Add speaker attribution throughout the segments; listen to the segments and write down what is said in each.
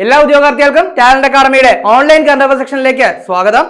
Speaker 1: എല്ലാ ഉദ്യോഗാർത്ഥികൾക്കും talent അക്കാഡമിയുടെ online കണ്ടവർ സെക്ഷനിലേക്ക് സ്വാഗതം.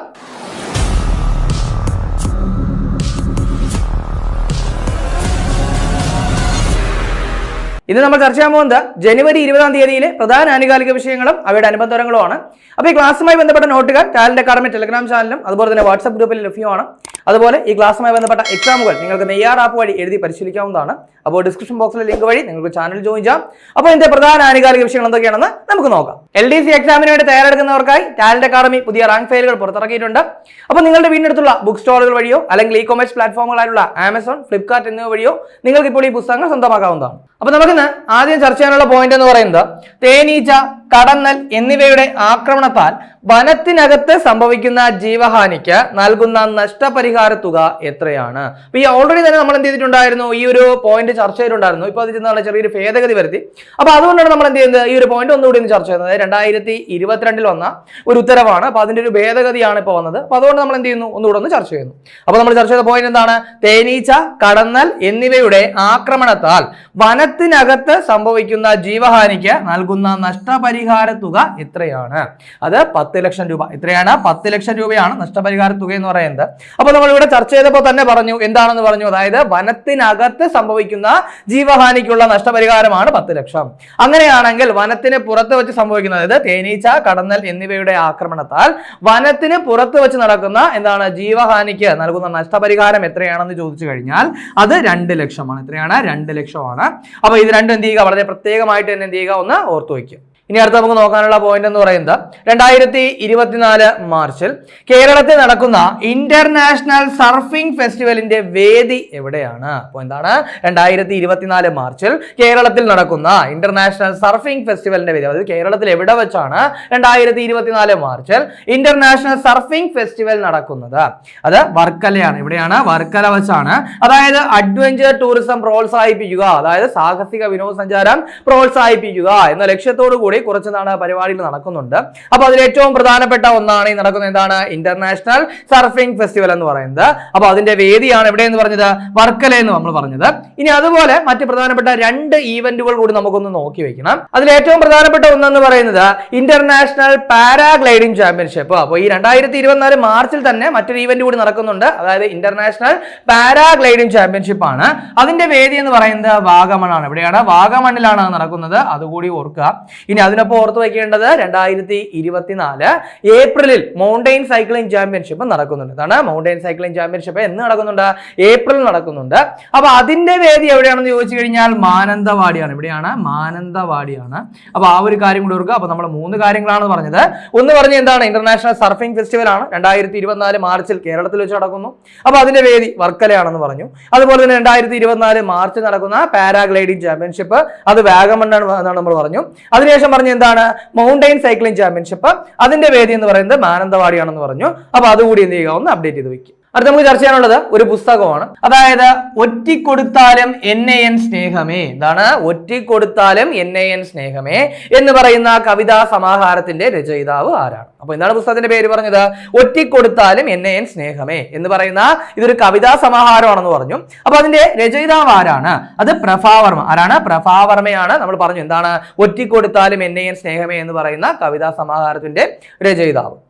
Speaker 1: ഇന്ന് നമ്മൾ ചർച്ച ചെയ്യാൻ പോകുന്നത് ജനുവരി ഇരുപതാം തീയതിയിലെ പ്രധാന ആനുകാലിക വിഷയങ്ങളും അവയുടെ അനുബന്ധങ്ങളുമാണ് അപ്പോൾ ഈ ക്ലാസ്സുമായി ബന്ധപ്പെട്ട നോട്ടുകൾ ടാലന്റ് അക്കാദമി ടെലിഗ്രാം ചാനലിലും അതുപോലെ തന്നെ വാട്സ്ആപ്പ് ഗ്രൂപ്പിൽ ലഭ്യമാണ്. അതുപോലെ ഈ ക്ലാസ്സുമായി ബന്ധപ്പെട്ട എക്സാമുകൾ നിങ്ങൾക്ക് നെയ്യാർ ആപ്പ് വഴി എഴുതി പരിശീലിക്കാവുന്നതാണ്. അപ്പോൾ ഡിസ്ക്രിപ്ഷൻ ബോക്സിലെ ലിങ്ക് വഴി നിങ്ങൾക്ക് ചാനൽ ജോയിൻ ചെയ്യാം. അപ്പോൾ ഇതിന്റെ പ്രധാന ആനുകാലിക വിഷയങ്ങൾ എന്തൊക്കെയാണെന്ന് നമുക്ക് നോക്കാം. എൽ ഡി സി എക്സാമിന് വേണ്ടി തയ്യാറെടുക്കുന്നവർക്കായി ടാലന്റ് അക്കാഡമി പുതിയ റാങ്ക് ഫയലുകൾ പുറത്തിറക്കിയിട്ടുണ്ട്. അപ്പോൾ നിങ്ങളുടെ വീടിനടുത്തുള്ള ബുക്ക് സ്റ്റോറുകൾ വഴിയോ അല്ലെങ്കിൽ ഇ കോമേഴ്സ് പ്ലാറ്റ്ഫോമുകളായുള്ള ആമസോൺ ഫ്ലിപ്കാർട്ട് എന്നിവ വഴിയോ നിങ്ങൾക്ക് ഇപ്പോൾ ഈ പുസ്തകങ്ങൾ സ്വന്തമാക്കാവുന്നതാണ്. അപ്പോൾ നമുക്കിന്ന് ആദ്യം ചർച്ച ചെയ്യാനുള്ള പോയിന്റ് എന്ന് പറയുന്നത് തേനീച്ച കടന്നൽ എന്നിവയുടെ ആക്രമണത്താൽ വനത്തിനകത്ത് സംഭവിക്കുന്ന ജീവഹാനിക്ക് നൽകുന്ന നഷ്ടപരിഹാര തുക എത്രയാണ്? അപ്പൊ ഈ ഓൾറെഡി തന്നെ നമ്മൾ എന്ത് ചെയ്തിട്ടുണ്ടായിരുന്നു? ഈ ഒരു പോയിന്റ് ചർച്ച ചെയ്തിട്ടുണ്ടായിരുന്നു. ഇപ്പൊ അതിൽ ചെറിയൊരു ഭേദഗതി വരുത്തി. അപ്പൊ അതുകൊണ്ടാണ് നമ്മൾ എന്ത് ചെയ്യുന്നത്? ഈ ഒരു പോയിന്റ് ഒന്നുകൂടി ഒന്ന് ചർച്ച ചെയ്യുന്നത്. രണ്ടായിരത്തി ഇരുപത്തിരണ്ടിൽ വന്ന ഒരു ഉത്തരവാണ്. അപ്പൊ അതിന്റെ ഒരു ഭേദഗതിയാണ് ഇപ്പോൾ വന്നത്. അപ്പൊ അതുകൊണ്ട് നമ്മൾ എന്ത് ചെയ്യുന്നു? ഒന്നുകൂടെ ഒന്ന് ചർച്ച ചെയ്യുന്നു. അപ്പൊ നമ്മൾ ചർച്ച ചെയ്ത പോയിന്റ് എന്താണ്? തേനീച്ച കടന്നൽ എന്നിവയുടെ ആക്രമണത്താൽ വനത്തിനകത്ത് സംഭവിക്കുന്ന ജീവഹാനിക്ക് നൽകുന്ന നഷ്ടപരിഹാര തുക എത്രയാണ്? അത് പത്ത് ലക്ഷം രൂപ. ഇത്രയാണ് പത്ത് ലക്ഷം രൂപയാണ് നഷ്ടപരിഹാര തുക എന്ന് പറയുന്നത്. അപ്പൊ നമ്മൾ ഇവിടെ ചർച്ച ചെയ്തപ്പോൾ തന്നെ പറഞ്ഞു എന്താണെന്ന് പറഞ്ഞു. അതായത് വനത്തിനകത്ത് സംഭവിക്കുന്ന ജീവഹാനിക്കുള്ള നഷ്ടപരിഹാരമാണ് പത്ത് ലക്ഷം. അങ്ങനെയാണെങ്കിൽ വനത്തിന് പുറത്ത് വെച്ച് സംഭവിക്കുന്നത് അതായത് തേനീച്ച കടന്നൽ എന്നിവയുടെ ആക്രമണത്താൽ വനത്തിന് പുറത്ത് വെച്ച് നടക്കുന്ന എന്താണ് ജീവഹാനിക്ക് നൽകുന്ന നഷ്ടപരിഹാരം എത്രയാണെന്ന് ചോദിച്ചു കഴിഞ്ഞാൽ അത് രണ്ട് ലക്ഷമാണ്. എത്രയാണ്? രണ്ട് ലക്ഷമാണ്. അപ്പൊ ഇത് രണ്ടും എന്ത് ചെയ്യുക? വളരെ പ്രത്യേകമായിട്ട് തന്നെ എന്ത് ചെയ്യുക? ഒന്ന് ഓർത്തു വയ്ക്കുക. ഇനി അടുത്ത നമുക്ക് നോക്കാനുള്ള പോയിന്റ് എന്ന് പറയുന്നത് രണ്ടായിരത്തി ഇരുപത്തിനാല് മാർച്ചിൽ കേരളത്തിൽ നടക്കുന്ന ഇന്റർനാഷണൽ സർഫിംഗ് ഫെസ്റ്റിവലിന്റെ വേദി എവിടെയാണ്? അപ്പോൾ എന്താണ്? രണ്ടായിരത്തി ഇരുപത്തിനാല് മാർച്ചിൽ കേരളത്തിൽ നടക്കുന്ന ഇന്റർനാഷണൽ സർഫിംഗ് ഫെസ്റ്റിവലിന്റെ വേദി. അതായത് കേരളത്തിൽ എവിടെ വെച്ചാണ് രണ്ടായിരത്തി ഇരുപത്തിനാല് മാർച്ചിൽ ഇന്റർനാഷണൽ സർഫിംഗ് ഫെസ്റ്റിവൽ നടക്കുന്നത്? അത് വർക്കലയാണ്. എവിടെയാണ്? വർക്കല വെച്ചാണ്. അതായത് അഡ്വഞ്ചർ ടൂറിസം പ്രോത്സാഹിപ്പിക്കുക. അതായത് സാഹസിക വിനോദസഞ്ചാരം പ്രോത്സാഹിപ്പിക്കുക എന്ന ലക്ഷ്യത്തോടു കൂടി കുറച്ച് നാട് പരിപാടികൾ നടക്കുന്നുണ്ട്. അപ്പോൾ അതിൽ ഏറ്റവും പ്രധാനപ്പെട്ട ഒന്നാണ് ഈ നടക്കുന്ന എന്താണ്? ഇന്റർനാഷണൽ സർഫിംഗ് ഫെസ്റ്റിവൽ എന്ന് പറയുന്നത്. അപ്പോൾ അതിന്റെ വേദിയാണ് എവിടെ എന്ന് പറഞ്ഞത്? വർക്കല എന്ന് നമ്മൾ പറഞ്ഞത്. ഇനി അതുപോലെ മറ്റ് പ്രധാനപ്പെട്ട രണ്ട് ഈവന്റുകൾ കൂടി നമുക്കൊന്ന് നോക്കി വെക്കണം. അതിൽ ഏറ്റവും പ്രധാനപ്പെട്ട ഒന്നെന്ന് പറയുന്നത് ഇന്റർനാഷണൽ പാരാഗ്ലൈഡിംഗ് ചാമ്പ്യൻഷിപ്പ് അപ്പോൾ ഈ രണ്ടായിരത്തി ഇരുപത്തിനാല് മാർച്ചിൽ തന്നെ മറ്റൊരു ഈവന്റ് കൂടി നടക്കുന്നുണ്ട്. അതായത് ഇന്റർനാഷണൽ പാരാഗ്ലൈഡിംഗ് ചാമ്പ്യൻഷിപ്പ് ആണ്. അതിന്റെ വേദി എന്ന് പറയുന്നത് വാഗമണാണ് എവിടെയാണ്? വാഗമണ്ണിലാണ് നടക്കുന്നത്. അതുകൂടി ഓർക്കുക. ഇനി അതിനൊപ്പം ഓർത്ത് വയ്ക്കേണ്ടത് രണ്ടായിരത്തി ഇരുപത്തിനാല് ഏപ്രിലിൽ മൗണ്ടെയിൻ സൈക്ലിംഗ് ചാമ്പ്യൻഷിപ്പ് നടക്കുന്നുണ്ട്. ഇതാണ് മൗണ്ടെയിൻ സൈക്ലിംഗ് ചാമ്പ്യൻഷിപ്പ് എന്ന് നടക്കുന്നുണ്ട്. ഏപ്രിൽ നടക്കുന്നുണ്ട്. അപ്പൊ അതിന്റെ വേദി എവിടെയാണെന്ന് ചോദിച്ചു കഴിഞ്ഞാൽ മാനന്തവാടിയാണ്. ഇവിടെയാണ് മാനന്തവാടിയാണ്. അപ്പൊ ആ ഒരു കാര്യം കൂടി ഓർക്കുക. അപ്പൊ നമ്മൾ മൂന്ന് കാര്യങ്ങളാണ് പറഞ്ഞത്. ഒന്ന് പറഞ്ഞ എന്താണ്? ഇന്റർനാഷണൽ സർഫിംഗ് ഫെസ്റ്റിവൽ ആണ്. രണ്ടായിരത്തി ഇരുപത്തിനാല് മാർച്ചിൽ കേരളത്തിൽ വെച്ച് നടക്കുന്നു. അപ്പൊ അതിന്റെ വേദി വർക്കലയാണെന്ന് പറഞ്ഞു. അതുപോലെ തന്നെ രണ്ടായിരത്തി ഇരുപത്തിനാല് മാർച്ചിൽ നടക്കുന്ന പാരാഗ്ലൈഡിംഗ് ചാമ്പ്യൻഷിപ്പ്. അത് വാഗമണ്ണാണ് നമ്മൾ പറഞ്ഞു. അതിനുശേഷം പറഞ്ഞ എന്താണ്? മൗണ്ടൈൻ സൈക്ലിംഗ് ചാമ്പ്യൻഷിപ്പ് അതിന്റെ വേദി എന്ന് പറയുന്നത് മാനന്തവാടിയാണെന്ന് പറഞ്ഞു. അപ്പൊ അതുകൂടി എന്ത് ചെയ്യുക? ഒന്ന് അപ്ഡേറ്റ് ചെയ്ത് വെക്കുക. അടുത്ത നമുക്ക് ചർച്ച ചെയ്യാനുള്ളത് ഒരു പുസ്തകമാണ്. അതായത് ഒറ്റിക്കൊടുത്താലും എൻ എ എൻ സ്നേഹമേ. എന്താണ് ഒറ്റിക്കൊടുത്താലും എൻ എ എൻ സ്നേഹമേ എന്ന് പറയുന്ന കവിതാ സമാഹാരത്തിന്റെ രചയിതാവ് ആരാണ്? അപ്പൊ എന്താണ് പുസ്തകത്തിന്റെ പേര് പറഞ്ഞത്? ഒറ്റിക്കൊടുത്താലും എൻ എ എൻ സ്നേഹമേ എന്ന് പറയുന്ന ഇതൊരു കവിതാ സമാഹാരമാണെന്ന് പറഞ്ഞു. അപ്പൊ അതിന്റെ രചയിതാവ് ആരാണ്? അത് പ്രഭാവർമ്മ ആരാണ്? പ്രഭാവർമ്മയാണ് നമ്മൾ പറഞ്ഞു. എന്താണ്? ഒറ്റിക്കൊടുത്താലും എൻ എ എൻ സ്നേഹമേ എന്ന് പറയുന്ന കവിതാ സമാഹാരത്തിന്റെ രചയിതാവ്.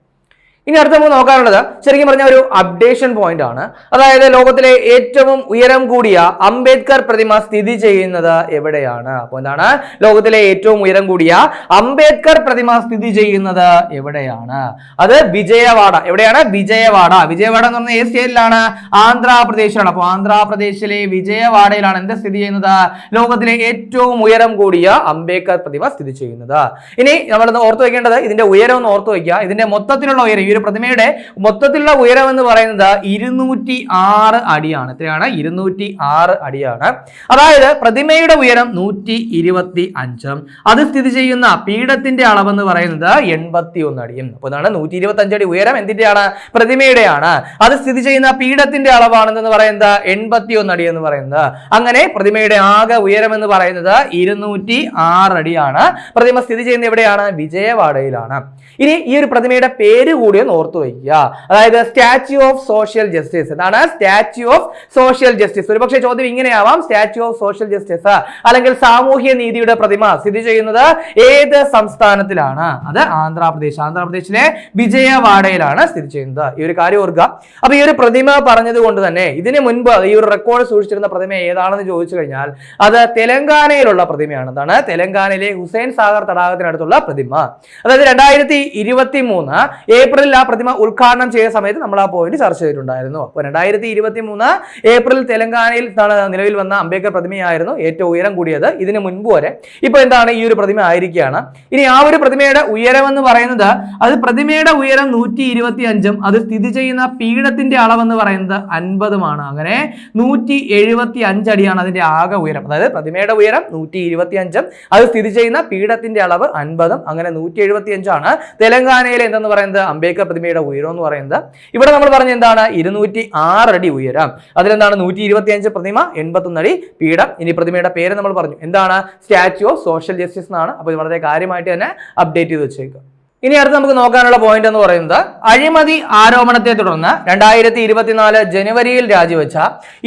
Speaker 1: ഇനി അടുത്ത നമുക്ക് നോക്കാനുള്ളത് ശരിക്കും പറഞ്ഞ ഒരു അപ്ഡേഷൻ പോയിന്റ് ആണ്. അതായത് ലോകത്തിലെ ഏറ്റവും ഉയരം കൂടിയ അംബേദ്കർ പ്രതിമ സ്ഥിതി ചെയ്യുന്നത് എവിടെയാണ്? അപ്പോൾ എന്താണ്? ലോകത്തിലെ ഏറ്റവും ഉയരം കൂടിയ അംബേദ്കർ പ്രതിമ സ്ഥിതി ചെയ്യുന്നത് എവിടെയാണ്? അത് വിജയവാഡ. എവിടെയാണ്? വിജയവാഡ. വിജയവാഡ എന്ന് പറഞ്ഞ ഏത് സ്റ്റേറ്റിലാണ് ആന്ധ്രാപ്രദേശിലാണ്. അപ്പോൾ ആന്ധ്രാപ്രദേശിലെ വിജയവാഡയിലാണ് എന്ത് സ്ഥിതി ചെയ്യുന്നത്? ലോകത്തിലെ ഏറ്റവും ഉയരം കൂടിയ അംബേദ്കർ പ്രതിമ സ്ഥിതി ചെയ്യുന്നത്. ഇനി നമ്മൾ ഓർത്തു വെക്കേണ്ടത് ഇതിന്റെ ഉയരം ഒന്ന് ഓർത്ത് വയ്ക്കുക ഇതിന്റെ മൊത്തത്തിലുള്ള ഉയരം ഒരു പ്രതിമയുടെ മൊത്തത്തിലുള്ള ഉയരം എന്ന് പറയുന്നത് ഇരുന്നൂറ്റി ആറ് അടിയാണ്. എത്രയാണ്? ഇരുന്നൂറ്റി ആറ് അടിയാണ്. അതായത് പ്രതിമയുടെ ഉയരം നൂറ്റി ഇരുപത്തി അഞ്ചും അത് സ്ഥിതി ചെയ്യുന്ന പീഠത്തിന്റെ അളവെന്ന് പറയുന്നത് എൺപത്തി ഒന്ന് അടിയും അപ്പോൾ ഇതാണ് നൂറ്റി ഇരുപത്തി അഞ്ച് അടി ഉയരം എന്തിന്റെയാണ് പ്രതിമയുടെയാണ്. അത് സ്ഥിതി ചെയ്യുന്ന പീഠത്തിന്റെ അളവാണെന്ന് പറയുന്നത് എൺപത്തി ഒന്ന് അടി എന്ന് പറയുന്നത്. അങ്ങനെ പ്രതിമയുടെ ആകെ ഉയരം എന്ന് പറയുന്നത് ഇരുന്നൂറ്റി ആറ് അടിയാണ്. പ്രതിമ സ്ഥിതി ചെയ്യുന്ന എവിടെയാണ്? വിജയവാഡയിലാണ്. ഇനി ഈ ഒരു പ്രതിമയുടെ പേര് കൂടി ഒന്ന് ഓർത്തു വയ്ക്കുക. അതായത് സ്റ്റാച്യു ഓഫ് സോഷ്യൽ ജസ്റ്റിസ്. എന്താണ്? Statue of social justice. ഒരുപക്ഷെ ചോദ്യം ഇങ്ങനെയാവാം. സ്റ്റാച്യു ഓഫ് സോഷ്യൽ ജസ്റ്റിസ് അല്ലെങ്കിൽ സാമൂഹ്യ നീതിയുടെ പ്രതിമ സ്ഥിതി ചെയ്യുന്നത് ഏത് സംസ്ഥാനത്തിലാണ്? അത് ആന്ധ്രാപ്രദേശ്. ആന്ധ്രാപ്രദേശിലെ വിജയവാഡയിലാണ് സ്ഥിതി ചെയ്യുന്നത്. ഈ ഒരു കാര്യം ഓർക്കുക. അപ്പൊ ഈ ഒരു പ്രതിമ പറഞ്ഞത് കൊണ്ട് തന്നെ ഇതിനു മുൻപ് ഈ ഒരു റെക്കോർഡ് സൂക്ഷിച്ചിരുന്ന പ്രതിമ ഏതാണെന്ന് ചോദിച്ചു കഴിഞ്ഞാൽ അത് തെലങ്കാനയിലുള്ള പ്രതിമയാണ്. എന്താണ്? തെലങ്കാനയിലെ ഹുസൈൻ സാഗർ തടാകത്തിനടുത്തുള്ള പ്രതിമ. അതായത് രണ്ടായിരത്തി ഇരുപത്തി മൂന്ന് ഏപ്രിലിൽ ആ പ്രതിമ ഉദ്ഘാടനം ചെയ്ത സമയത്ത് നമ്മൾ ആ പോയിന്റ് ചർച്ച ചെയ്തിട്ടുണ്ടായിരുന്നു. അപ്പോൾ രണ്ടായിരത്തി ഇരുപത്തി മൂന്ന് ഏപ്രിൽ തെലങ്കാനയിൽ നിലവിൽ വന്ന അംബേദ്കർ പ്രതിമയായിരുന്നു ഏറ്റവും ഉയരം കൂടിയത്. ഇതിന് മുൻപ് വരെ ഇപ്പൊ എന്താണ് ഈ ഒരു പ്രതിമ ആയിരിക്കുകയാണ്. ഇനി ആ ഒരു പ്രതിമയുടെ ഉയരം എന്ന് പറയുന്നത് അത് പ്രതിമയുടെ ഉയരം നൂറ്റി ഇരുപത്തി അഞ്ചും അത് സ്ഥിതി ചെയ്യുന്ന പീഠത്തിന്റെ അളവെന്ന് പറയുന്നത് അൻപതുമാണ്. അങ്ങനെ നൂറ്റി എഴുപത്തി അഞ്ചടിയാണ് അതിന്റെ ആകെ ഉയരം. അതായത് പ്രതിമയുടെ ഉയരം നൂറ്റി ഇരുപത്തി അഞ്ചും അത് സ്ഥിതി ചെയ്യുന്ന പീഠത്തിന്റെ അളവ് അൻപതും. അങ്ങനെ നൂറ്റി എഴുപത്തി അഞ്ചാണ് തെലങ്കാനയിലെ എന്തെന്ന് പറയുന്നത് അംബേദ്കർ പ്രതിമയുടെ ഉയരം എന്ന് പറയുന്നത്. ഇവിടെ നമ്മൾ പറഞ്ഞ എന്താണ്? ഇരുന്നൂറ്റി അടി ഉയരം. അതിലെന്താണ്? നൂറ്റി ഇരുപത്തി അഞ്ച് പ്രതിമ അടി പീഠം. ഇനി പ്രതിമയുടെ പേര് നമ്മൾ പറഞ്ഞു. എന്താണ്? സ്റ്റാച്യു ഓഫ് സോഷ്യൽ ജസ്റ്റിസ് എന്നാണ്. അപ്പോൾ ഇത് വളരെ കാര്യമായിട്ട് തന്നെ അപ്ഡേറ്റ് ചെയ്ത് വെച്ചേക്കുക. ഇനി അടുത്ത് നമുക്ക് നോക്കാനുള്ള പോയിന്റ് എന്ന് പറയുന്നത് അഴിമതി ആരോപണത്തെ തുടർന്ന് രണ്ടായിരത്തി ഇരുപത്തിനാല് ജനുവരിയിൽ രാജിവെച്ച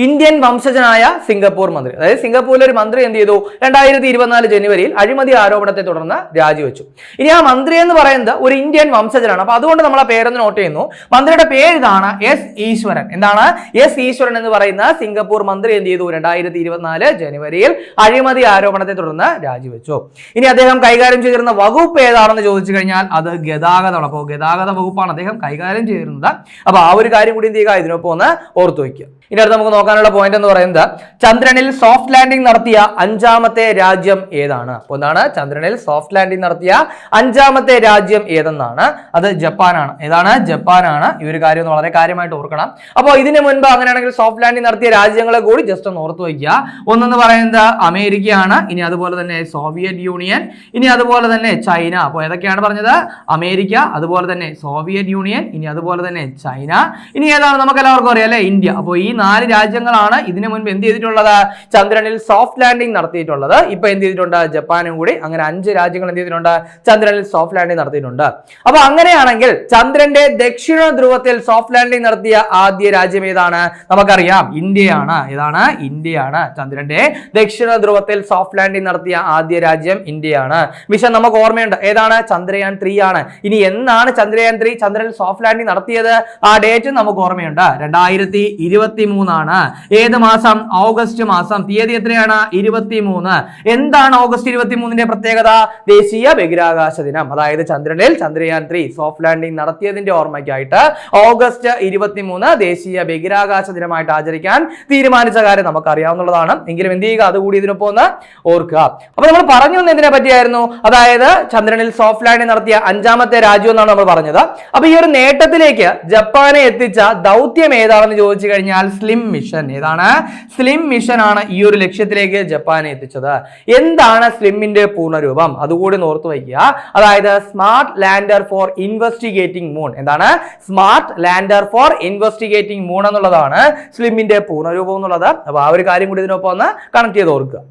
Speaker 1: ഇന്ത്യൻ വംശജനായ സിംഗപ്പൂർ മന്ത്രി. അതായത് സിംഗപ്പൂരിലെ ഒരു മന്ത്രി എന്ത് ചെയ്തു? രണ്ടായിരത്തി ഇരുപത്തിനാല് ജനുവരിയിൽ അഴിമതി ആരോപണത്തെ തുടർന്ന് രാജിവെച്ചു. ഇനി ആ മന്ത്രി എന്ന് പറയുന്നത് ഒരു ഇന്ത്യൻ വംശജനാണ്. അപ്പൊ അതുകൊണ്ട് നമ്മൾ ആ പേരൊന്ന് നോട്ട് ചെയ്യുന്നു. മന്ത്രിയുടെ പേര് ഇതാണ് എസ് ഈശ്വരൻ. എന്താണ്? എസ് ഈശ്വരൻ എന്ന് പറയുന്ന സിംഗപ്പൂർ മന്ത്രി എന്ത് ചെയ്തു? രണ്ടായിരത്തി ഇരുപത്തിനാല് ജനുവരിയിൽ അഴിമതി ആരോപണത്തെ തുടർന്ന് രാജിവെച്ചു. ഇനി അദ്ദേഹം കൈകാര്യം ചെയ്തിരുന്ന വകുപ്പ് ഏതാണെന്ന് ചോദിച്ചു കഴിഞ്ഞാൽ അത് ഗതാഗതമാണ്. അപ്പോൾ ഗതാഗത വകുപ്പാണ് അദ്ദേഹം കൈകാര്യം ചെയ്തിരുന്നത് അപ്പോൾ ആ ഒരു കാര്യം കൂടി എന്ത് ചെയ്യുക? ഇതിനൊപ്പം ഒന്ന് ഓർത്തു വയ്ക്കുക. ഇനി അടുത്ത് നമുക്ക് നോക്കാനുള്ള പോയിന്റ് എന്ന് പറയുന്നത് ചന്ദ്രനിൽ സോഫ്റ്റ് ലാൻഡിംഗ് നടത്തിയ അഞ്ചാമത്തെ രാജ്യം ഏതാണ്? അപ്പോൾ എന്താണ്? ചന്ദ്രനിൽ സോഫ്റ്റ് ലാൻഡിംഗ് നടത്തിയ അഞ്ചാമത്തെ രാജ്യം ഏതെന്നാണ്? അത് ജപ്പാനാണ്. ഏതാണ്? ജപ്പാനാണ്. ഈ ഒരു കാര്യം വളരെ കാര്യമായിട്ട് ഓർക്കണം. അപ്പോൾ ഇതിന് മുൻപ് അങ്ങനെയാണെങ്കിൽ സോഫ്റ്റ് ലാൻഡിംഗ് നടത്തിയ രാജ്യങ്ങളെ കൂടി ജസ്റ്റ് ഒന്ന് ഓർത്ത് വയ്ക്കുക. ഒന്നെന്ന് പറയുന്നത് അമേരിക്കയാണ്. ഇനി അതുപോലെ തന്നെ സോവിയറ്റ് യൂണിയൻ ഇനി അതുപോലെ തന്നെ ചൈന അപ്പോൾ ഏതൊക്കെയാണ് പറഞ്ഞത്? അമേരിക്ക അതുപോലെ തന്നെ സോവിയറ്റ് യൂണിയൻ ഇനി അതുപോലെ തന്നെ ചൈന. ഇനി ഏതാണ് നമുക്ക് എല്ലാവർക്കും അറിയാം അല്ലെ? ഇന്ത്യ. അപ്പോൾ ഈ നാല് രാജ്യങ്ങളാണ് ഇതിനു മുൻപ് എന്ത് ചെയ്തിട്ടുള്ളത്? ചന്ദ്രനിൽ സോഫ്റ്റ് ലാൻഡിംഗ് നടത്തിയിട്ടുള്ളത്. ഇപ്പൊ എന്ത് ചെയ്തിട്ടുണ്ട്? ജപ്പാനും കൂടി അങ്ങനെ അഞ്ച് രാജ്യങ്ങൾ എന്ത് ചെയ്തിട്ടുണ്ട്? ചന്ദ്രനിൽ സോഫ്റ്റ് ലാൻഡിംഗ് നടത്തിയിട്ടുണ്ട്. അപ്പൊ അങ്ങനെയാണെങ്കിൽ ചന്ദ്രന്റെ ദക്ഷിണ ധ്രുവത്തിൽ സോഫ്റ്റ് ലാൻഡിംഗ് നടത്തിയ ആദ്യ രാജ്യം ഏതാണ്? നമുക്കറിയാം ഇന്ത്യയാണ്. ഏതാണ്? ഇന്ത്യയാണ്. ചന്ദ്രന്റെ ദക്ഷിണ ധ്രുവത്തിൽ സോഫ്റ്റ് ലാൻഡിംഗ് നടത്തിയ ആദ്യ രാജ്യം ഇന്ത്യയാണ്. മിഷൻ നമുക്ക് ഓർമ്മയുണ്ട്. ഏതാണ്? ചന്ദ്രയാൻ ത്രീ ആണ്. ഇനി എന്നാണ് ചന്ദ്രയാൻ ത്രീ ചന്ദ്രൻ സോഫ്റ്റ് ലാൻഡിംഗ് നടത്തിയത്? ആ ഡേറ്റ് നമുക്ക് ഓർമ്മയുണ്ട്. രണ്ടായിരത്തി ഇരുപത്തി മൂന്നാണ് ഏത് മാസം? ഓഗസ്റ്റ് മാസം. തീയതി എത്രയാണ്? ഇരുപത്തി മൂന്ന് എന്താണ് ഓഗസ്റ്റ് ഇരുപത്തി മൂന്നിന്റെ പ്രത്യേകത? ദേശീയ ബഹിരാകാശ ദിനം. അതായത് ചന്ദ്രനിൽ ചന്ദ്രയാൻ ത്രീ സോഫ്റ്റ് ലാൻഡിംഗ് നടത്തിയതിന്റെ ഓർമ്മയ്ക്കായിട്ട് ഓഗസ്റ്റ് ഇരുപത്തി മൂന്ന് ദേശീയ ബഹിരാകാശ ദിനമായിട്ട് ആചരിക്കാൻ തീരുമാനിച്ച കാര്യം നമുക്കറിയാവുന്നതാണ്. എങ്കിലും എന്ത് ചെയ്യുക? അതുകൂടി ഇതിനൊപ്പം ഒന്ന് ഓർക്കുക. അപ്പൊ നമ്മൾ പറഞ്ഞു വന്ന എന്തിനെ പറ്റിയായിരുന്നു അതായത് ചന്ദ്രനിൽ സോഫ്റ്റ് ലാൻഡിംഗ് നടത്തിയ അഞ്ചാമത്തെ രാജ്യം എന്നാണ് നമ്മൾ പറഞ്ഞത്. അപ്പൊ ഈ ഒരു നേട്ടത്തിലേക്ക് ജപ്പാനെ എത്തിച്ച ദൗത്യം ഏതാണെന്ന് ചോദിച്ചു കഴിഞ്ഞാൽ സ്ലിം മിഷൻ. ഏതാണ്? സ്ലിം മിഷൻ ആണ് ഈ ഒരു ലക്ഷ്യത്തിലേക്ക് ജപ്പാനെ എത്തിച്ചത്. എന്താണ് സ്ലിമ്മിന്റെ പൂർണരൂപം? അതുകൂടി ഓർത്തു വയ്ക്കുക. അതായത് smart lander for investigating moon. എന്താണ്? Smart lander for investigating moon എന്നുള്ളതാണ് സ്ലിമ്മിന്റെ പൂർണരൂപം എന്നുള്ളത്. അപ്പൊ ആ ഒരു കാര്യം കൂടി ഇതിനൊപ്പം ഒന്ന് കണക്ട് ചെയ്ത് ഓർക്കുക.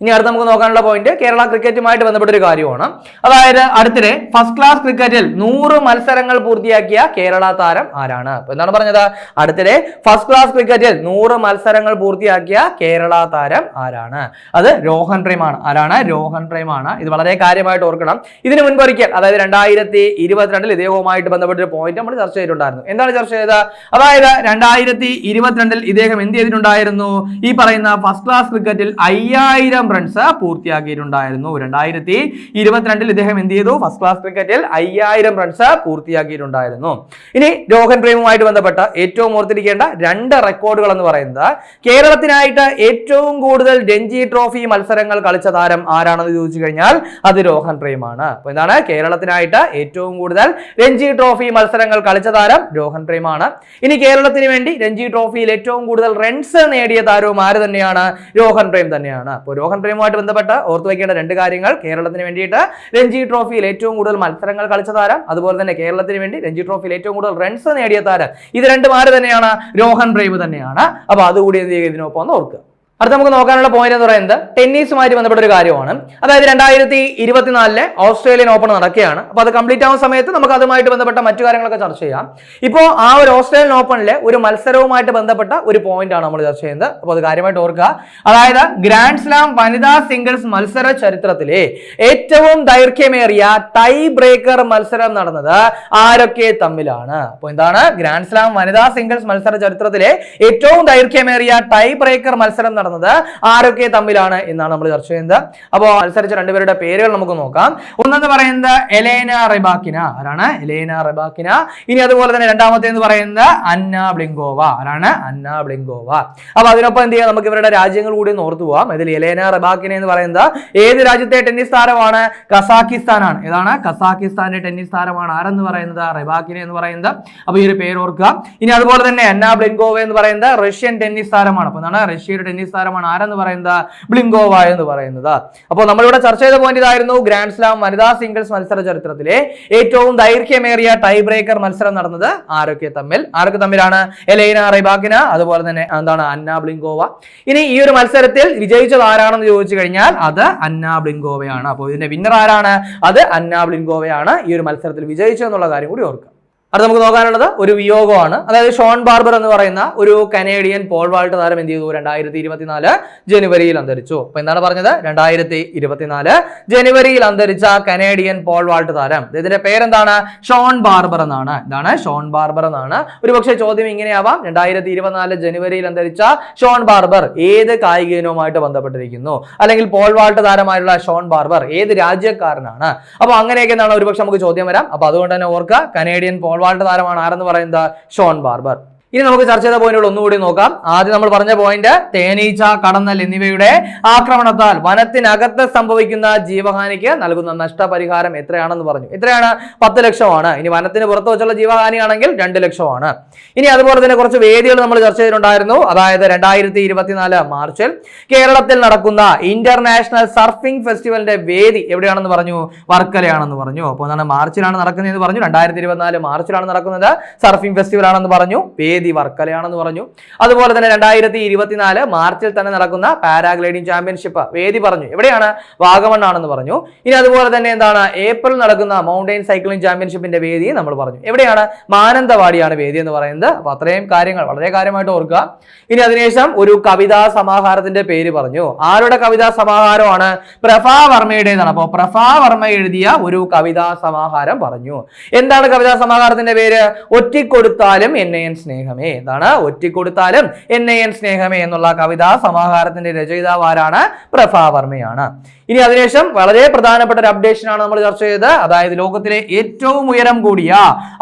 Speaker 1: ഇനി അടുത്ത് നമുക്ക് നോക്കാനുള്ള പോയിന്റ് കേരള ക്രിക്കറ്റുമായിട്ട് ബന്ധപ്പെട്ട ഒരു കാര്യമാണ്. അതായത് അടുത്തിടെ ഫസ്റ്റ് ക്ലാസ് ക്രിക്കറ്റിൽ നൂറ് മത്സരങ്ങൾ പൂർത്തിയാക്കിയ കേരള താരം ആരാണ്? എന്താണ് പറഞ്ഞത്? അടുത്തിടെ ഫസ്റ്റ് ക്ലാസ് ക്രിക്കറ്റിൽ നൂറ് മത്സരങ്ങൾ പൂർത്തിയാക്കിയ കേരള താരം ആരാണ്? അത് രോഹൻ പ്രേമാണ്. ആരാണ്? രോഹൻ പ്രേമാണ്. ഇത് വളരെ കാര്യമായിട്ട് ഓർക്കണം. ഇതിന് മുൻപ് ഒരിക്കൽ അതായത് രണ്ടായിരത്തി ഇരുപത്തിരണ്ടിൽ ഇദ്ദേഹവുമായിട്ട് ബന്ധപ്പെട്ട ഒരു പോയിന്റ് നമ്മൾ ചർച്ച ചെയ്തിട്ടുണ്ടായിരുന്നു. എന്താണ് ചർച്ച ചെയ്തത്? അതായത് രണ്ടായിരത്തി ഇരുപത്തിരണ്ടിൽ ഇദ്ദേഹം എന്ത് ചെയ്തിട്ടുണ്ടായിരുന്നു? ഈ പറയുന്ന ഫസ്റ്റ് ക്ലാസ് ക്രിക്കറ്റിൽ അയ്യായിരം റൺസ് പൂർത്തിയാക്കിയിട്ടുണ്ടായിരുന്നു. രണ്ടായിരത്തി ഇരുപത്തിരണ്ടിൽ ഇദ്ദേഹം എന്ത് ചെയ്തു? ഫസ്റ്റ് ക്ലാസ് ക്രിക്കറ്റിൽ അയ്യായിരം റൺസ് പൂർത്തിയാക്കിയിട്ടുണ്ടായിരുന്നു. ഇനി രോഹൻ പ്രേമുമായിട്ട് ബന്ധപ്പെട്ട ഏറ്റവും ഓർത്തിരിക്കേണ്ട രണ്ട് റെക്കോർഡുകൾ എന്ന് പറയുന്നത് കേരളത്തിനായിട്ട് ഏറ്റവും കൂടുതൽ രഞ്ജി ട്രോഫി മത്സരങ്ങൾ കളിച്ച താരം ആരാണെന്ന് ചോദിച്ചു കഴിഞ്ഞാൽ അത് രോഹൻ പ്രേമാണ്. അപ്പൊ എന്താണ്? കേരളത്തിനായിട്ട് ഏറ്റവും കൂടുതൽ രഞ്ജി ട്രോഫി മത്സരങ്ങൾ കളിച്ച താരം രോഹൻ പ്രേമാണ്. ഇനി കേരളത്തിന് വേണ്ടി രഞ്ജി ട്രോഫിയിൽ ഏറ്റവും കൂടുതൽ റൺസ് നേടിയ താരവും ആര് തന്നെയാണ്? രോഹൻ പ്രേം തന്നെയാണ്. അപ്പോൾ രോഹൻ പ്രേമുമായിട്ട് ബന്ധപ്പെട്ട് ഓർത്തു വയ്ക്കേണ്ട രണ്ട് കാര്യങ്ങൾ. കേരളത്തിന് വേണ്ടിയിട്ട് രഞ്ജി ട്രോഫിയിൽ ഏറ്റവും കൂടുതൽ മത്സരങ്ങൾ കളിച്ച താരം അതുപോലെ തന്നെ കേരളത്തിന് വേണ്ടി രഞ്ജി ട്രോഫിയിൽ ഏറ്റവും കൂടുതൽ റൺസ് നേടിയ താരം. ഇത് രണ്ടും ആര് തന്നെയാണ്? രോഹൻ പ്രേം തന്നെയാണ്. അപ്പോൾ അതുകൂടി എന്ത് ചെയ്യുക? ഇതിനൊപ്പം ഓർക്കുക. അടുത്ത നമുക്ക് നോക്കാനുള്ള പോയിന്റ് എന്ന് പറയുന്നത് ടെന്നീസുമായിട്ട് ബന്ധപ്പെട്ട ഒരു കാര്യമാണ്. അതായത് രണ്ടായിരത്തി ഇരുപത്തിനാലിലെ ഓസ്ട്രേലിയൻ ഓപ്പൺ നടക്കുകയാണ്. അപ്പോൾ അത് കംപ്ലീറ്റ് ആവുന്ന സമയത്ത് നമുക്ക് അതുമായിട്ട് ബന്ധപ്പെട്ട മറ്റു കാര്യങ്ങളൊക്കെ ചർച്ച ചെയ്യാം. ഇപ്പോൾ ആ ഒരു ഓസ്ട്രേലിയൻ ഓപ്പണിലെ ഒരു മത്സരവുമായിട്ട് ബന്ധപ്പെട്ട ഒരു പോയിന്റ് ആണ് നമ്മൾ ചർച്ച ചെയ്യുന്നത്. അപ്പോൾ അത് കാര്യമായിട്ട് ഓർക്കുക. അതായത് ഗ്രാൻഡ് സ്ലാം വനിതാ സിംഗിൾസ് മത്സര ചരിത്രത്തിലെ ഏറ്റവും ദൈർഘ്യമേറിയ ടൈ ബ്രേക്കർ മത്സരം നടന്നത് ആരൊക്കെ തമ്മിലാണ്? അപ്പോൾ എന്താണ്? ഗ്രാൻഡ് സ്ലാം വനിതാ സിംഗിൾസ് മത്സര ചരിത്രത്തിലെ ഏറ്റവും ദൈർഘ്യമേറിയ ടൈ ബ്രേക്കർ മത്സരം നടന്നത്. ആരൊക്കെ തമ്മിലാണ് എന്നാണ് നമ്മൾ ചർച്ച ചെയ്യുന്നത്. അപ്പോൾ മത്സരിച്ച രണ്ടുപേരുടെ പേരുകൾ നമുക്ക് നോക്കാം. ഒന്നെന്ന് പറയുന്നത് എലേന റെബാക്കിന. ആരാണ്? Elena Rybakina. ഇനി അതുപോലെ തന്നെ രണ്ടാമത്തെ എന്ന് പറയുന്നത് അന്ന ബ്ലിങ്കോവ. ആരാണ്? അന്ന ബ്ലിങ്കോവ. അപ്പൊ അതിനൊപ്പം എന്ത് ചെയ്യാം? നമുക്ക് ഇവരുടെ രാജ്യങ്ങൾ കൂടി ഓർത്തു പോവാം. ഇതിൽ എലേന റെബാക്കിന എന്ന് പറയുന്നത് ഏത് രാജ്യത്തെ ടെന്നീസ് താരമാണ്? കസാക്കിസ്ഥാനാണ്. ഏതാണ്? കസാക്കിസ്ഥാന്റെ ടെന്നീസ് താരമാണ്. ആരെന്ന് പറയുന്നത്? റിബാക്കിന എന്ന് പറയുന്നത്. അപ്പൊ ഈ ഒരു പേര് ഓർക്കുക. ഇനി അതുപോലെ തന്നെ അന്ന ബ്ലിങ്കോവ എന്ന് പറയുന്നത് റഷ്യൻ ടെന്നീസ് താരമാണ്. അപ്പൊ എന്താണ്? റഷ്യയുടെ ടെന്നീസ് താരമാണ് ആരെന്ന് പറയുന്നത്? ബ്ലിങ്കോവ എന്ന് പറയുന്നത്. അപ്പോൾ നമ്മളിവിടെ ചർച്ച ചെയ്ത പോയിന്റ് ഇതായിരുന്നു ഗ്രാൻഡ് സ്ലാം വനിതാ സിംഗിൾസ് മത്സര ചരിത്രത്തിലെ ഏറ്റവും ദൈർഘ്യമേറിയ ടൈ ബ്രേക്കർ മത്സരം നടന്നത് ആരൊക്കെ തമ്മിൽ? ആരൊക്കെ തമ്മിലാണ്? എലൈന റൈബാക്കിന അതുപോലെ തന്നെ എന്താണ് അന്ന ബ്ലിങ്കോവ. ഇനി ഈ ഒരു മത്സരത്തിൽ വിജയിച്ചത് ആരാണെന്ന് ചോദിച്ചു കഴിഞ്ഞാൽ അത് അന്ന ബ്ലിങ്കോവയാണ്. അപ്പോൾ ഇതിന്റെ വിന്നർ ആരാണ്? അത് അന്ന ബ്ലിങ്കോവയാണ് ഈ ഒരു മത്സരത്തിൽ വിജയിച്ചതെന്നുള്ള കാര്യം കൂടി ഓർക്കുക. അടുത്ത നമുക്ക് നോക്കാനുള്ളത് ഒരു വിയോഗമാണ്. അതായത് ഷോൺ ബാർബർ എന്ന് പറയുന്ന ഒരു കനേഡിയൻ പോൾ വാൾട്ട് താരം എന്ത് ചെയ്തു? രണ്ടായിരത്തി ഇരുപത്തിനാല് ജനുവരിയിൽ അന്തരിച്ചു. അപ്പൊ എന്താണ് പറഞ്ഞത്? രണ്ടായിരത്തി ഇരുപത്തിനാല് ജനുവരിയിൽ അന്തരിച്ച കനേഡിയൻ പോൾ വാൾട്ട് താരം. ഇതിന്റെ പേരെന്താണ്? ഷോൺ ബാർബർ എന്നാണ്. എന്താണ് ഷോൺ ബാർബർ എന്നാണ്. ഒരുപക്ഷെ ചോദ്യം ഇങ്ങനെയാവാം. രണ്ടായിരത്തി ഇരുപത്തിനാല് ജനുവരിയിൽ അന്തരിച്ച ഷോൺ ബാർബർ ഏത് കായിക ഇനവുമായിട്ട് ബന്ധപ്പെട്ടിരിക്കുന്നു? അല്ലെങ്കിൽ പോൾ വാൾട്ട് താരമായിട്ടുള്ള ഷോൺ ബാർബർ ഏത് രാജ്യക്കാരനാണ്? അപ്പൊ അങ്ങനെയൊക്കെ എന്താണ്? ഒരുപക്ഷെ നമുക്ക് ചോദ്യം വരാം. അപ്പൊ അതുകൊണ്ട് തന്നെ ഓർക്കുക കനേഡിയൻ പോൾ വാൾട്ട് താരമാണ് ആരെന്ന് പറയുന്നത്? Shaun Barber. ഇനി നമുക്ക് ചർച്ച ചെയ്ത പോയിന്റുകൾ ഒന്നുകൂടി നോക്കാം. ആദ്യം നമ്മൾ പറഞ്ഞ പോയിന്റ് തേനീച്ച കടന്നൽ എന്നിവയുടെ ആക്രമണത്താൽ വനത്തിനകത്ത് സംഭവിക്കുന്ന ജീവഹാനിക്ക് നൽകുന്ന നഷ്ടപരിഹാരം എത്രയാണെന്ന് പറഞ്ഞു. എത്രയാണ്? പത്ത് ലക്ഷമാണ്. ഇനി വനത്തിന് പുറത്ത് വെച്ചുള്ള ജീവഹാനിയാണെങ്കിൽ രണ്ട് ലക്ഷമാണ്. ഇനി അതുപോലെ തന്നെ കുറച്ച് വേദികൾ നമ്മൾ ചർച്ച ചെയ്തിട്ടുണ്ടായിരുന്നു. അതായത് രണ്ടായിരത്തി ഇരുപത്തിനാല് മാർച്ചിൽ കേരളത്തിൽ നടക്കുന്ന ഇന്റർനാഷണൽ സർഫിംഗ് ഫെസ്റ്റിവലിന്റെ വേദി എവിടെയാണെന്ന് പറഞ്ഞു? വർക്കലയാണെന്ന് പറഞ്ഞു. അപ്പോൾ എന്താണ്? മാർച്ചിലാണ് നടക്കുന്നതെന്ന് പറഞ്ഞു. രണ്ടായിരത്തി ഇരുപത്തിനാല് മാർച്ചിലാണ് നടക്കുന്നത്. സർഫിംഗ് ഫെസ്റ്റിവൽ ആണെന്ന് പറഞ്ഞു. വേദി വർക്കലയാണെന്ന് പറഞ്ഞു. അതുപോലെ തന്നെ രണ്ടായിരത്തി ഇരുപത്തിനാല് മാർച്ചിൽ തന്നെ നടക്കുന്ന പാരാഗ്ലൈഡിംഗ് ചാമ്പ്യൻഷിപ്പ് വേദി പറഞ്ഞു. എവിടെയാണ്? വാഗമണ്ണാണെന്ന് പറഞ്ഞു. ഇനി അതുപോലെ തന്നെ എന്താണ്? ഏപ്രിൽ നടക്കുന്ന മൗണ്ടൈൻ സൈക്ലിംഗ് ചാമ്പ്യൻഷിപ്പിന്റെ വേദി നമ്മൾ പറഞ്ഞു. എവിടെയാണ്? മാനന്തവാടിയാണ് വേദി എന്ന് പറയുന്നത്. അപ്പൊ അത്രയും കാര്യങ്ങൾ വളരെ കാര്യമായിട്ട് ഓർക്കുക. ഇനി അതിനുശേഷം ഒരു കവിതാ സമാഹാരത്തിന്റെ പേര് പറഞ്ഞു. ആരുടെ കവിതാ സമാഹാരമാണ്? പ്രഭാ വർമ്മയുടേതാണ് അപ്പോൾ പ്രഭാ വർമ്മ എഴുതിയ ഒരു കവിതാ സമാഹാരം പറഞ്ഞു. എന്താണ് കവിതാ സമാഹാരത്തിന്റെ പേര്? ഒറ്റിക്കൊടുത്താലും എന്നെ എൻ സ്നേഹമേ? എന്താണ്? ഒറ്റിക്കൊടുത്താലും എന്നെ എൻ സ്നേഹമേ എന്നുള്ള കവിതാ സമാഹാരത്തിന്റെ രചയിതാവ് ആരാണ്? പ്രഭാവർമ്മയാണ് ഇനി അതിനുശേഷം വളരെ പ്രധാനപ്പെട്ട ഒരു അപ്ഡേഷൻ ആണ് നമ്മൾ ചർച്ച ചെയ്തത്. അതായത് ലോകത്തിലെ ഏറ്റവും ഉയരം കൂടിയ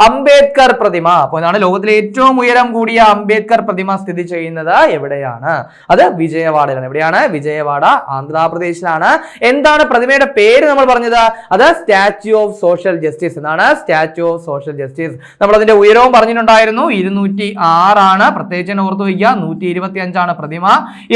Speaker 1: അംബേദ്കർ പ്രതിമ. അപ്പോൾ ഇതാണ് ലോകത്തിലെ ഏറ്റവും ഉയരം കൂടിയ അംബേദ്കർ പ്രതിമ സ്ഥിതി ചെയ്യുന്നത് എവിടെയാണ്? അത് വിജയവാഡയിലാണ്. എവിടെയാണ്? വിജയവാഡ ആന്ധ്രാപ്രദേശിലാണ്. എന്താണ് പ്രതിമയുടെ പേര് നമ്മൾ പറഞ്ഞത്? അത് സ്റ്റാച്യു ഓഫ് സോഷ്യൽ ജസ്റ്റിസ്. എന്നാണ് സ്റ്റാച്യു ഓഫ് സോഷ്യൽ ജസ്റ്റിസ്. നമ്മൾ അതിന്റെ ഉയരവും പറഞ്ഞിട്ടുണ്ടായിരുന്നു. ഇരുന്നൂറ്റി ആറാണ്. പ്രത്യേകിച്ച് ഓർത്ത് വയ്ക്കുക. നൂറ്റി ഇരുപത്തി അഞ്ചാണ് പ്രതിമ.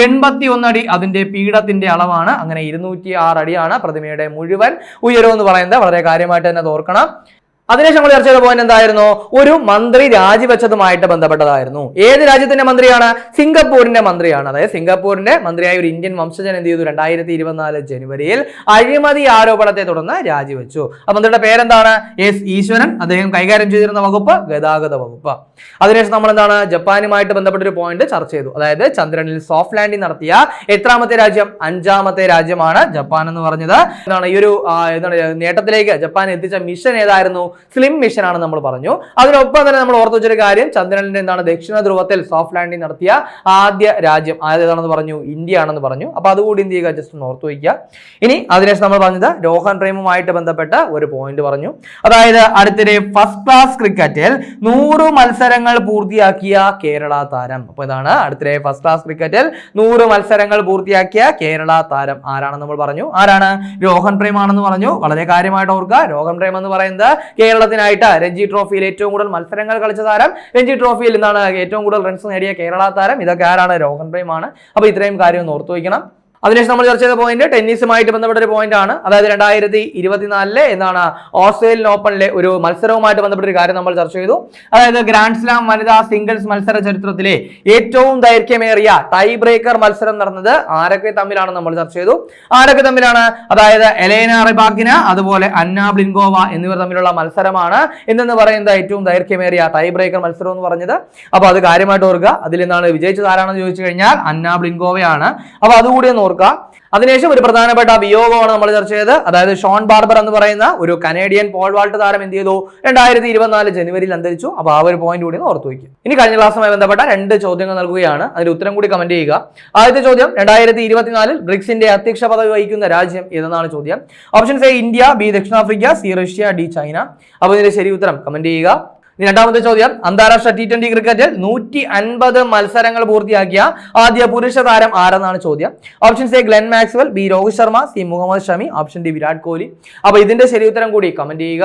Speaker 1: എൺപത്തി ഒന്നടി അതിന്റെ പീഠത്തിന്റെ അളവാണ്. അങ്ങനെ ഇരുന്നൂറ്റി ആറ് അടിയാണ് പ്രതിമയുടെ മുഴുവൻ ഉയരവെന്ന് എന്ന് പറയുന്നത്. വളരെ കാര്യമായിട്ട് തന്നെ ഓർക്കണം. അതിനുശേഷം നമ്മൾ ചർച്ച ചെയ്ത പോയിന്റ് എന്തായിരുന്നു? ഒരു മന്ത്രി രാജിവെച്ചതുമായിട്ട് ബന്ധപ്പെട്ടതായിരുന്നു. ഏത് രാജ്യത്തിന്റെ മന്ത്രിയാണ്? സിംഗപ്പൂരിന്റെ മന്ത്രിയാണ്. അതായത് സിംഗപ്പൂരിന്റെ മന്ത്രിയായ ഒരു ഇന്ത്യൻ വംശജൻ എന്ത് ചെയ്തു? രണ്ടായിരത്തി ഇരുപത്തിനാല് ജനുവരിയിൽ അഴിമതി ആരോപണത്തെ തുടർന്ന് രാജിവെച്ചു. ആ മന്ത്രിയുടെ പേരെന്താണ്? എസ് ഈശ്വരൻ. അദ്ദേഹം കൈകാര്യം ചെയ്തിരുന്ന വകുപ്പ് ഗതാഗത വകുപ്പ്. അതിനുശേഷം നമ്മൾ എന്താണ്? ജപ്പാനുമായിട്ട് ബന്ധപ്പെട്ട ഒരു പോയിന്റ് ചർച്ച ചെയ്തു. അതായത് ചന്ദ്രനിൽ സോഫ്റ്റ് ലാൻഡിംഗ് നടത്തിയ എത്രാമത്തെ രാജ്യം? അഞ്ചാമത്തെ രാജ്യമാണ് ജപ്പാൻ എന്ന് പറഞ്ഞത്. എന്താണ്? ഈ ഒരു എന്താണ് നേട്ടത്തിലേക്ക് ജപ്പാൻ എത്തിച്ച മിഷൻ ഏതായിരുന്നു? സ്ലിം മിഷൻ ആണ് നമ്മൾ പറഞ്ഞു. അതിനൊപ്പം തന്നെ നമ്മൾ ഓർത്തു വെച്ചൊരു കാര്യം ചന്ദ്രനിന്റെ എന്താണ് ദക്ഷിണ ധ്രുവത്തിൽ സോഫ്റ്റ് ലാൻഡിംഗ് നടത്തിയ ആദ്യ രാജ്യം ആദ്യതാണെന്ന് പറഞ്ഞു? ഇന്ത്യ ആണെന്ന് പറഞ്ഞു. അപ്പൊ അതുകൂടി ഇന്ത്യ ജസ്റ്റ് ഒന്ന് ഓർത്തു വയ്ക്കുക ഇനി അതിനുശേഷം നമ്മൾ പറഞ്ഞത് രോഹൻ പ്രേമുമായിട്ട് ബന്ധപ്പെട്ട ഒരു പോയിന്റ് പറഞ്ഞു. അതായത് അടുത്തിടെ ഫസ്റ്റ് ക്ലാസ് ക്രിക്കറ്റിൽ നൂറ് മത്സരങ്ങൾ പൂർത്തിയാക്കിയ കേരള താരം. അപ്പൊ ഇതാണ് അടുത്തിടെ ഫസ്റ്റ് ക്ലാസ് ക്രിക്കറ്റിൽ നൂറ് മത്സരങ്ങൾ പൂർത്തിയാക്കിയ കേരള താരം. ആരാണെന്ന് നമ്മൾ പറഞ്ഞു? ആരാണ്? രോഹൻ പ്രേം ആണെന്ന് പറഞ്ഞു. വളരെ കാര്യമായിട്ട് ഓർക്കുക. രോഹൻ പ്രേം എന്ന് പറയുന്നത് കേരളത്തിനായിട്ട് രഞ്ജി ട്രോഫിയിൽ ഏറ്റവും കൂടുതൽ മത്സരങ്ങൾ കളിച്ച താരം. രഞ്ജി ട്രോഫിയിൽ എന്താണ് ഏറ്റവും കൂടുതൽ റൺസ് നേടിയ കേരള താരം. ഇതൊക്കെ ആരാണ്? രോഹൻ പ്രേമാണ് ആണ്. അപ്പൊ ഇത്രയും കാര്യം ഒന്ന് ഓർത്തു വയ്ക്കണം. അതിനുശേഷം നമ്മൾ ചർച്ച ചെയ്ത പോയിന്റ് ടെന്നീസുമായിട്ട് ബന്ധപ്പെട്ട ഒരു പോയിന്റ് ആണ്. അതായത് രണ്ടായിരത്തി ഇരുപത്തിനാലിലെ എന്താണ് ഓസ്ട്രേലിയൻ ഓപ്പണിലെ ഒരു മത്സരവുമായിട്ട് ബന്ധപ്പെട്ട ഒരു കാര്യം നമ്മൾ ചർച്ച ചെയ്തു. അതായത് ഗ്രാൻഡ് സ്ലാം വനിതാ സിംഗിൾസ് മത്സര ചരിത്രത്തിലെ ഏറ്റവും ദൈർഘ്യമേറിയ ടൈ ബ്രേക്കർ മത്സരം നടന്നത് ആരൊക്കെ തമ്മിലാണ് നമ്മൾ ചർച്ച ചെയ്തു. ആരൊക്കെ തമ്മിലാണ്? അതായത് എലേന റിബാക്കിന അതുപോലെ അന്ന ബ്ലിൻഗോവ എന്നിവർ തമ്മിലുള്ള മത്സരമാണ്. എന്നെന്ന് പറയുന്നത് ഏറ്റവും ദൈർഘ്യമേറിയ ടൈ ബ്രേക്കർ മത്സരം എന്ന് പറഞ്ഞത്. അപ്പോൾ അത് കാര്യമായിട്ട് ഓർക്കുക. അതിൽ നിന്നാണ് വിജയിച്ചത് ആരാണെന്ന് ചോദിച്ചു കഴിഞ്ഞാൽ അന്ന ബ്ലിൻഗോവയാണ് അപ്പോൾ അതുകൂടി ഒന്ന് ഓർക്കുക. അതിനുശേഷം ഒരു പ്രധാനപ്പെട്ട വിയോഗമാണ് നമ്മൾ ചർച്ച ചെയ്തത്. അതായത് ഷോൺ ബാർബർ എന്ന് പറയുന്ന ഒരു കനേഡിയൻ പോൾ വാൾട്ട് താരം എന്ത് ചെയ്തു? രണ്ടായിരത്തി ഇരുപത്തിനാല് ജനുവരിയിൽ അന്തരിച്ചു. അപ്പോൾ ആ ഒരു പോയിന്റ് കൂടി ഓർത്തു വയ്ക്കും ഇനി കഴിഞ്ഞ ക്ലാസ്സുമായി ബന്ധപ്പെട്ട രണ്ട് ചോദ്യങ്ങൾ നൽകുകയാണ്. അതിന്റെ ഉത്തരം കൂടി കമന്റ് ചെയ്യുക. ആദ്യത്തെ ചോദ്യം രണ്ടായിരത്തി ഇരുപത്തിനാലിൽ ബ്രിക്സിന്റെ അധ്യക്ഷ പദവി വഹിക്കുന്ന രാജ്യം ഏതെന്നാണ് ചോദ്യം? ഓപ്ഷൻസ് എ ഇന്ത്യ ബി ദക്ഷിണാഫ്രിക്ക സി റഷ്യ ഡി ചൈന. അപ്പോൾ ഇതിന്റെ ശരി ഉത്തരം കമന്റ് ചെയ്യുക. രണ്ടാമത്തെ ചോദ്യം. അന്താരാഷ്ട്ര ടി ട്വന്റി ക്രിക്കറ്റിൽ നൂറ്റി അൻപത് മത്സരങ്ങൾ പൂർത്തിയാക്കിയ ആദ്യ പുരുഷ താരം ആരെന്നാണ് ചോദ്യം? Option A Glenn Maxwell B Rohit Sharma C Mohammed Shami option D Virat Kohli. അപ്പൊ ഇതിന്റെ ശരി ഉത്തരം കൂടി കമന്റ് ചെയ്യുക.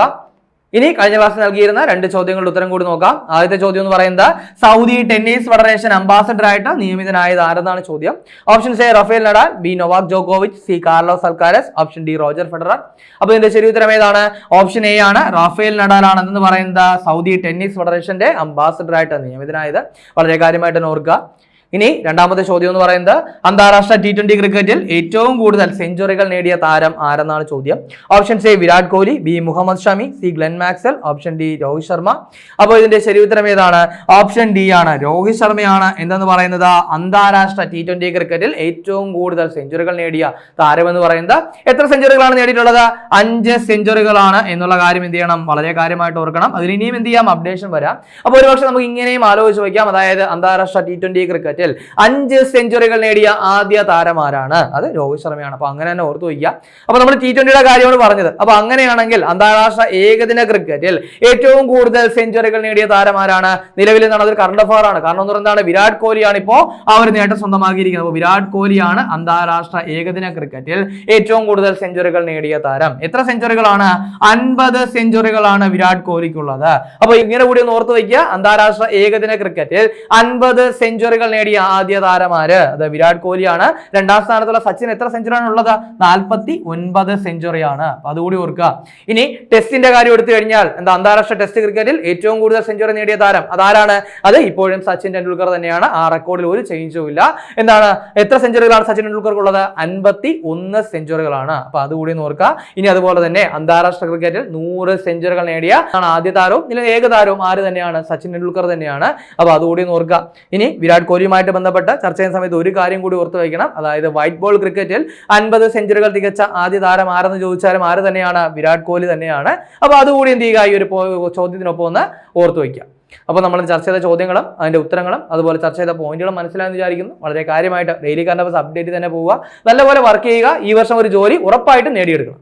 Speaker 1: ഇനി കഴിഞ്ഞ ക്ലാസ് നൽകിയിരുന്ന രണ്ട് ചോദ്യങ്ങളുടെ ഉത്തരം കൂടി നോക്കാം. ആദ്യത്തെ ചോദ്യം എന്ന് പറയുന്നത് സൗദി ടെന്നീസ് ഫെഡറേഷൻ അംബാസഡർ ആയിട്ട് നിയമിതനായത് ആരെന്നാണ് ചോദ്യം? Option A Rafael Nadal B Novak ജോക്കോവിച്ച് C Carlos Alcaraz option D Roger Federer. അപ്പൊ ഇതിന്റെ ശരി ഉത്തരം ഏതാണ്? ഓപ്ഷൻ എ ആണ് റാഫേൽ നഡാൽ എന്ന് പറയുന്നത് സൗദി ടെന്നീസ് ഫെഡറേഷന്റെ അംബാസഡർ ആയിട്ട് നിയമിതനായത്. വളരെ കാര്യമായിട്ട് ഓർക്കുക. ഇനി രണ്ടാമത്തെ ചോദ്യം എന്ന് പറയുന്നത് അന്താരാഷ്ട്ര ടി ട്വന്റി ക്രിക്കറ്റിൽ ഏറ്റവും കൂടുതൽ സെഞ്ചുറികൾ നേടിയ താരം ആരെന്നാണ് ചോദ്യം? Option A Virat Kohli B Mohammed Shami C Glenn Maxwell option D Rohit Sharma. അപ്പോൾ ഇതിന്റെ ശരിയുത്തരം ഏതാണ്? ഓപ്ഷൻ ഡി ആണ്. രോഹിത് ശർമ്മയാണ് എന്തെന്ന് പറയുന്നത്? അന്താരാഷ്ട്ര ടി ട്വന്റി ക്രിക്കറ്റിൽ ഏറ്റവും കൂടുതൽ സെഞ്ചുറികൾ നേടിയ താരം എന്ന് പറയുന്നത്. എത്ര സെഞ്ചുറികളാണ് നേടിയിട്ടുള്ളത്? അഞ്ച് സെഞ്ചുറികളാണ് എന്നുള്ള കാര്യം എന്ത് ചെയ്യണം? വളരെ കാര്യമായിട്ട് ഓർക്കണം. അതിൽ ഇനിയും എന്ത് ചെയ്യാം? അപ്ഡേഷൻ വരാം. അപ്പോൾ ഒരുപക്ഷെ നമുക്ക് ഇങ്ങനെയും ആലോചിച്ച് വയ്ക്കാം അതായത് അന്താരാഷ്ട്ര ടി ട്വന്റി ക്രിക്കറ്റിൽ അഞ്ച് സെഞ്ചുറികൾ നേടിയ ആദ്യ താരം ആരാണ് അത് രോഹിത് ശർമ്മയാണ്. അപ്പൊ അങ്ങനെ തന്നെ ഓർത്തു വയ്ക്കുക. അപ്പൊ നമ്മൾ ടി ട്വന്റിയുടെ കാര്യമാണ് പറഞ്ഞത്. അപ്പൊ അങ്ങനെയാണെങ്കിൽ അന്താരാഷ്ട്ര ഏകദിന ക്രിക്കറ്റിൽ ഏറ്റവും കൂടുതൽ സെഞ്ചുറികൾ നേടിയ താരം ആരാണ് നിലവിൽ നടന്നത് കറണ്ട് അഫയർ ആണ്. കാരണം എന്ന് പറയുന്നത് വിരാട് കോഹ്ലിയാണ് ഇപ്പോ ആ ഒരു നേട്ടം സ്വന്തമാക്കിയിരിക്കുന്നത്. അപ്പോൾ വിരാട് കോഹ്ലിയാണ് അന്താരാഷ്ട്ര ഏകദിന ക്രിക്കറ്റിൽ ഏറ്റവും കൂടുതൽ സെഞ്ചുറികൾ നേടിയ താരം. എത്ര സെഞ്ചുറികളാണ്? അൻപത് സെഞ്ചുറികളാണ് വിരാട് കോഹ്ലിക്കുള്ളത്. അപ്പോൾ ഇങ്ങനെ കൂടി ഒന്ന് ഓർത്ത് വയ്ക്കുക. അന്താരാഷ്ട്ര ഏകദിന ക്രിക്കറ്റിൽ അൻപത് സെഞ്ചുറികൾ നേടിയ ആദ്യ താരമാര്. അത് വിരാട് കോഹ്ലിയാണ്. രണ്ടാം സ്ഥാനത്തുള്ള സച്ചിൻ എത്ര സെഞ്ചുറിയാണ് ഉള്ളത് നാൽപ്പത്തി ഒൻപത് സെഞ്ചുറിയാണ് അതുകൂടി ഓർക്കുക. ഇനി ടെസ്റ്റിന്റെ കാര്യം എടുത്തു കഴിഞ്ഞാൽ എന്താ അന്താരാഷ്ട്ര ടെസ്റ്റ് ക്രിക്കറ്റിൽ ഏറ്റവും കൂടുതൽ സെഞ്ചുറി നേടിയ താരം അതാരാണ്? അത് ഇപ്പോഴും സച്ചിൻ ടെണ്ടുൽക്കർ തന്നെയാണ്. ആ റെക്കോർഡിൽ ഒരു ചേഞ്ചും ഇല്ല. എന്താണ്? എത്ര സെഞ്ചുറികളാണ് സച്ചിൻ ടെണ്ടുൽക്കർക്ക് ഉള്ളത് അൻപത്തി ഒന്ന് സെഞ്ചുറികളാണ്. അപ്പൊ അതുകൂടി ഓർക്കുക. ഇനി അതുപോലെ തന്നെ അന്താരാഷ്ട്ര ക്രിക്കറ്റിൽ നൂറ് സെഞ്ചുറികൾ നേടിയ ആദ്യ താരവും. ഇതിൽ ഏക താരവും ആര് തന്നെയാണ്? സച്ചിൻ ടെണ്ടുൽക്കർ തന്നെയാണ്. അപ്പൊ അതുകൂടി ഓർക്കുക. ഇനി വിരാട് കോഹ്ലിയുമായിട്ട് ബന്ധപ്പെട്ട് ചർച്ച ചെയ്യുന്ന സമയത്ത് ഒരു കാര്യം കൂടി ഓർത്തു വയ്ക്കണം. അതായത് വൈറ്റ് ബോൾ ക്രിക്കറ്റിൽ അൻപത് സെഞ്ചുറികൾ തികച്ച ആദ്യ താരം ആരെന്ന് ചോദിച്ചാലും ആര് തന്നെയാണ്? വിരാട് കോഹ്ലി തന്നെയാണ്. അപ്പോൾ അതുകൂടി എന്ത് ചെയ്യുക? ഈ ഒരു ചോദ്യത്തിനൊപ്പം ഒന്ന് ഓർത്തു വയ്ക്കുക. അപ്പോൾ നമ്മൾ ചർച്ച ചെയ്ത ചോദ്യങ്ങളും അതിന്റെ ഉത്തരങ്ങളും അതുപോലെ ചർച്ച ചെയ്ത പോയിന്റുകളും മനസ്സിലായെന്ന് വിചാരിക്കുന്നു. വളരെ കാര്യമായിട്ട് ഡെയിലി കറണ്ട് അപ്ഡേറ്റ് തന്നെ പോവുക. നല്ലപോലെ വർക്ക് ചെയ്യുക. ഈ വർഷം ഒരു ജോലി ഉറപ്പായിട്ടും നേടിയെടുക്കണം.